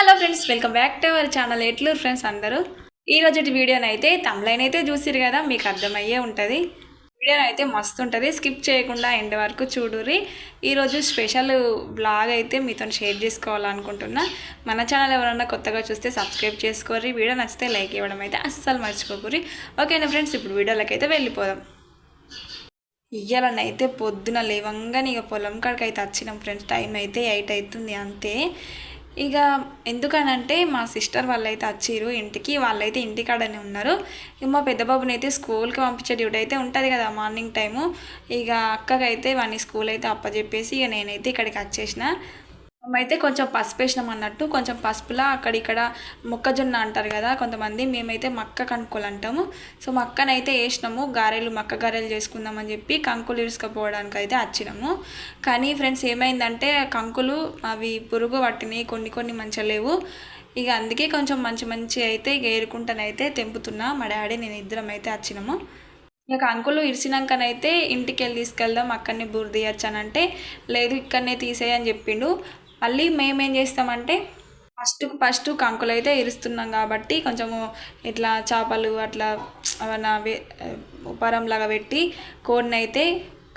Hello friends welcome back to our channel ఎట్లు friends అందరూ? ఈ రోజు వీడియోని అయితే తమ్లైన్ అయితే చూసిరు కదా మీకు అర్థమయ్యే ఉంటుంది. వీడియోని అయితే మస్తు ఉంటుంది స్కిప్ చేయకుండా ఎండ్ వరకు చూడురి ఈరోజు స్పెషల్ బ్లాగ్ అయితే మీతో షేర్ చేసుకోవాలనుకుంటున్నా. మన ఛానల్ ఎవరన్నా కొత్తగా చూస్తే సబ్స్క్రైబ్ చేసుకోరి వీడియో నచ్చితే లైక్ ఇవ్వడం అయితే అస్సలు మర్చిపోకూరి ఓకేనా ఫ్రెండ్స్ ఇప్పుడు వీడియోలోకి అయితే వెళ్ళిపోదాం. ఇయ్యాలనైతే పొద్దున లేవంగానే ఇక పొలం కాడికి అయితే వచ్చినాం ఫ్రెండ్స్ టైం అయితే ఎయిట్ అవుతుంది అంతే. ఇక ఎందుకనంటే మా సిస్టర్ వాళ్ళైతే వచ్చిర్రు ఇంటికి వాళ్ళైతే ఇంటికాడనే ఉన్నారు. ఇక మా పెద్ద బాబుని అయితే స్కూల్కి పంపించే డ్యూటీ అయితే ఉంటుంది కదా మార్నింగ్ టైము. ఇక అక్కకైతే వాడిని స్కూల్ అయితే అప్పచెప్పేసి ఇక నేనైతే ఇక్కడికి వచ్చేసిన. మేమైతే కొంచెం పసుపు వేసినాం అన్నట్టు కొంచెం పసుపులా అక్కడ ఇక్కడ మొక్కజొన్న అంటారు కదా కొంతమంది మేమైతే మక్క కంకులు అంటాము. సో మక్కనైతే వేసినాము గారెలు మక్క గారెలు చేసుకుందామని చెప్పి కంకులు ఇరుసుకపోవడానికి అయితే వచ్చినాము. కానీ ఫ్రెండ్స్ ఏమైందంటే కంకులు అవి పురుగు పట్టినాయి కొన్ని కొన్ని మంచిగా లేవు. ఇక అందుకే కొంచెం మంచి మంచి అయితే ఇక ఏరుకుంటానైతే తెంపుతున్నా. మా డాడీ నేను ఇద్దరం అయితే వచ్చినాము. ఇక అంకులు ఇరిసినాకనైతే ఇంటికి వెళ్ళి తీసుకెళ్దాం అక్కడనే బూరు తీయచ్చానంటే లేదు ఇక్కడనే తీసేయని చెప్పిండు. మళ్ళీ మేమేం చేస్తామంటే ఫస్ట్ ఫస్ట్ కంకులు అయితే ఇరుస్తున్నాం కాబట్టి కొంచెము ఇట్లా చేపలు అట్లా ఏమన్నా ఉపరంలాగా పెట్టి కోడిని అయితే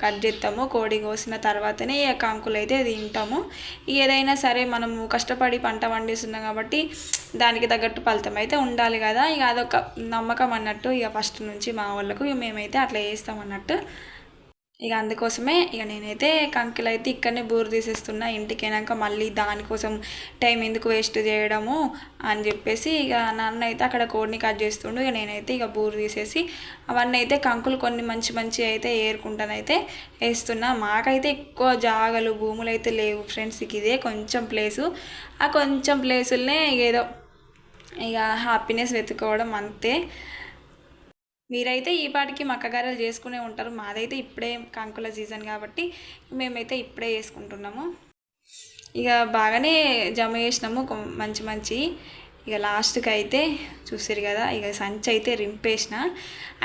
కట్ చేస్తాము. కోడి కోసిన తర్వాతనే ఈ కంకులు అయితే తింటాము ఏదైనా సరే మనము కష్టపడి పంట పండిస్తున్నాం కాబట్టి దానికి తగ్గట్టు ఫలితం అయితే ఉండాలి కదా. ఇక అదొక నమ్మకం అన్నట్టు ఇక ఫస్ట్ నుంచి మా వాళ్ళకు ఇక మేమైతే అట్లా చేస్తాం అన్నట్టు. ఇక అందుకోసమే ఇక నేనైతే కంకిలు అయితే ఇక్కడనే బూరు తీసేస్తున్నా. ఇంటికి అయినాక మళ్ళీ దానికోసం టైం ఎందుకు వేస్ట్ చేయడము అని చెప్పేసి ఇక నాన్న అయితే అక్కడ కోడిని కట్ చేస్తుండు. ఇక నేనైతే ఇక బూరు తీసేసి అవన్నీ అయితే కంకులు కొన్ని మంచి మంచి అయితే ఏరుకుంటానైతే వేస్తున్నా. మాకైతే ఎక్కువ జాగలు భూములు అయితే లేవు ఫ్రెండ్స్. ఇక ఇదే కొంచెం ప్లేసు. ఆ కొంచెం ప్లేసులనే ఏదో ఇక హ్యాపీనెస్ వెతుక్కోవడం అంతే. మీరైతే ఈ పాటికి మక్కగారెలు చేసుకునే ఉంటారు. మాదైతే ఇప్పుడే కంకుల సీజన్ కాబట్టి మేమైతే ఇప్పుడే చేసుకుంటున్నాము. ఇక బాగానే జమ చేసినాము. మంచి మంచి. ఇక లాస్ట్కి అయితే చూసారు కదా ఇక సంచి అయితే రింపేసిన.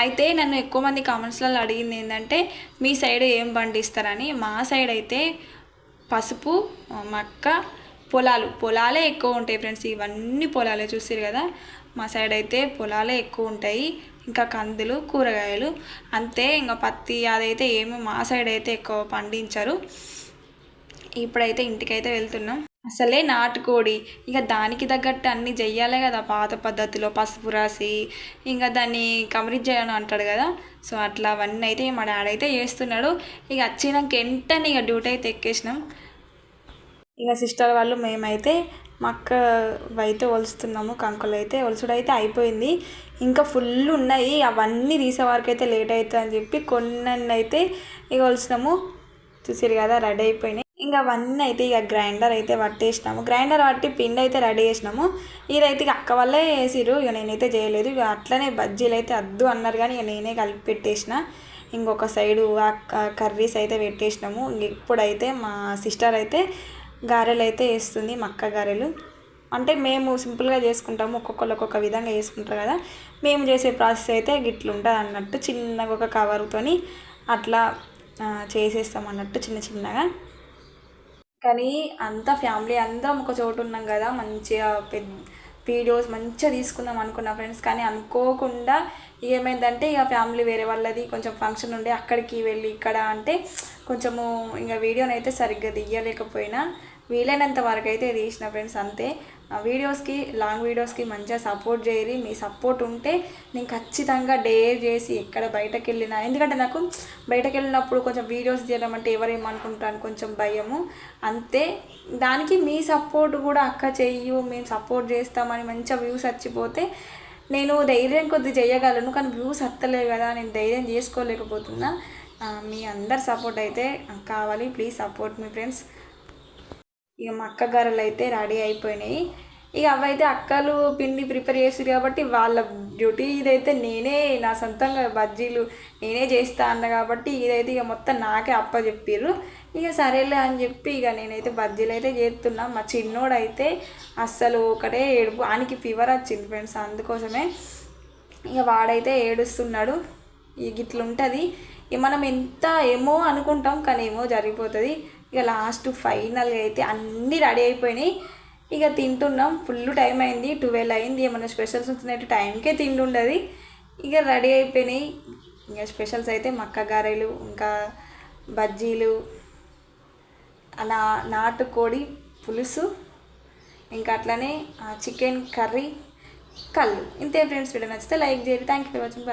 అయితే నన్ను ఎక్కువ మంది కామెంట్స్లలో అడిగింది ఏంటంటే మీ సైడ్ ఏం పండిస్తారని. మా సైడ్ అయితే పసుపు మక్క పొలాలు. పొలాలే ఎక్కువ ఉంటాయి ఫ్రెండ్స్. ఇవన్నీ పొలాలే చూసారు కదా. మా సైడ్ అయితే పొలాలే ఎక్కువ ఉంటాయి. ఇంకా కందులు కూరగాయలు అంతే. ఇంకా పత్తి అదైతే ఏమి మా సైడ్ అయితే ఎక్కువ పండించరు. ఇప్పుడైతే ఇంటికైతే వెళ్తున్నాం. అసలే నాటుకోడి. ఇక దానికి తగ్గట్టు అన్నీ చెయ్యాలి కదా పాత పద్ధతిలో పసుపు రాసి. ఇంకా దాన్ని కమరిజ్ చేయను అంటాడు కదా. సో అట్లా అవన్నీ అయితే మా డాడీ అయితే చేస్తున్నాడు. ఇక వచ్చినాక వెంటనే ఇక డ్యూటీ అయితే ఎక్కేసినాం. ఇక సిస్టర్ వాళ్ళు మేమైతే మక్క అయితే ఒలుస్తున్నాము కంకులు అయితే ఒలుసుడు అయితే అయిపోయింది. ఇంకా ఫుల్ ఉన్నాయి అవన్నీ తీసే వరకు అయితే లేట్ అవుతుంది అని చెప్పి కొన్ని అయితే ఇక ఒలిసినాము. చూసారు కదా రెడీ అయిపోయినాయి. ఇంకా అవన్నీ అయితే ఇక గ్రైండర్ అయితే పట్టేసినాము. గ్రైండర్ పట్టి పిండి అయితే రెడీ చేసినాము. ఇదైతే ఇక అక్క వల్లే వేసిరు ఇక నేనైతే చేయలేదు. ఇక అట్లనే బజ్జీలు అయితే అద్దు అన్నారు కానీ ఇక నేనే కలిపి పెట్టేసిన. ఇంకొక సైడు కర్రీస్ అయితే పెట్టేసినాము. ఇప్పుడైతే మా సిస్టర్ అయితే గారెలు అయితే వేస్తుంది మక్క గారెలు. అంటే మేము సింపుల్గా చేసుకుంటాము ఒక్కొక్కరు ఒక్కొక్క విధంగా చేసుకుంటారు కదా. మేము చేసే ప్రాసెస్ అయితే గిట్లు ఉంటుంది అన్నట్టు చిన్నగా ఒక కవర్తోని అట్లా చేసేస్తాం అన్నట్టు చిన్న చిన్నగా. కానీ అంతా ఫ్యామిలీ అందరం ఒక చోటు ఉన్నాం కదా మంచిగా పెద్ద వీడియోస్ మంచిగా తీసుకుందాం అనుకున్నా ఫ్రెండ్స్ కానీ అనుకోకుండా ఏమైందంటే ఇక ఫ్యామిలీ వేరే వాళ్ళది కొంచెం ఫంక్షన్ ఉండే అక్కడికి వెళ్ళి ఇక్కడ అంటే కొంచెము ఇంకా వీడియోని అయితే సరిగ్గా తీయలేకపోయినా వీలైనంత వరకు అయితే తీసిన ఫ్రెండ్స్ అంతే. వీడియోస్కి లాంగ్ వీడియోస్కి మంచిగా సపోర్ట్ చేయరి మీ సపోర్ట్ ఉంటే నేను ఖచ్చితంగా డేర్ చేసి ఎక్కడ బయటకు వెళ్ళినా ఎందుకంటే నాకు బయటకు వెళ్ళినప్పుడు కొంచెం వీడియోస్ తీయడం అంటే ఎవరేమనుకుంటాను కొంచెం భయము. అంతే. దానికి మీ సపోర్ట్ కూడా అక్క చెయ్యు. మేము సపోర్ట్ చేస్తామని మంచిగా వ్యూస్ వచ్చిపోతే నేను ధైర్యం కొద్ది చేయగలను. కానీ వ్యూస్ వస్తలేవు కదా. నేను ధైర్యం చేసుకోలేకపోతున్నా. మీ అందరి సపోర్ట్ అయితే కావాలి. ప్లీజ్ సపోర్ట్ మీ ఫ్రెండ్స్. ఇక మా అక్క గారెలు అయితే రెడీ అయిపోయినాయి. ఇక అవైతే అక్కలు పిండి ప్రిపేర్ చేసారు కాబట్టి వాళ్ళ డ్యూటీ ఇదైతే నేనే నా సొంతంగా బజ్జీలు నేనే చేస్తా అన్న కాబట్టి ఇదైతే ఇక మొత్తం నాకే అప్ప చెప్పిర్రు. ఇక సరేలే అని చెప్పి ఇక నేనైతే బజ్జీలు అయితే చేస్తున్నా. మా చిన్నోడైతే అస్సలు ఒకటే ఏడుపు ఆయనకి ఫీవర్ వచ్చింది ఫ్రెండ్స్ అందుకోసమే. ఇక వాడైతే ఏడుస్తున్నాడు. ఇక ఇట్లుంటుంది. ఇక మనం ఎంత ఏమో అనుకుంటాం కానీ ఏమో జరిగిపోతుంది. ఇక లాస్ట్ ఫైనల్గా అయితే అన్నీ రెడీ అయిపోయినాయి. ఇక తింటున్నాం. ఫుల్ టైం అయింది. ట్వెల్వ్ అయింది. ఏమైనా స్పెషల్స్ వచ్చినట్టు టైంకే తిండుండదు ఇక రెడీ అయిపోయినాయి. ఇంకా స్పెషల్స్ అయితే మక్క గారెలు ఇంకా బజ్జీలు అలా నాటుకోడి పులుసు ఇంకా అట్లనే చికెన్ కర్రీ కళ్ళు. ఇంతే ఫ్రెండ్స్ వీడియో నచ్చితే లైక్ చేయండి. Thank you for watching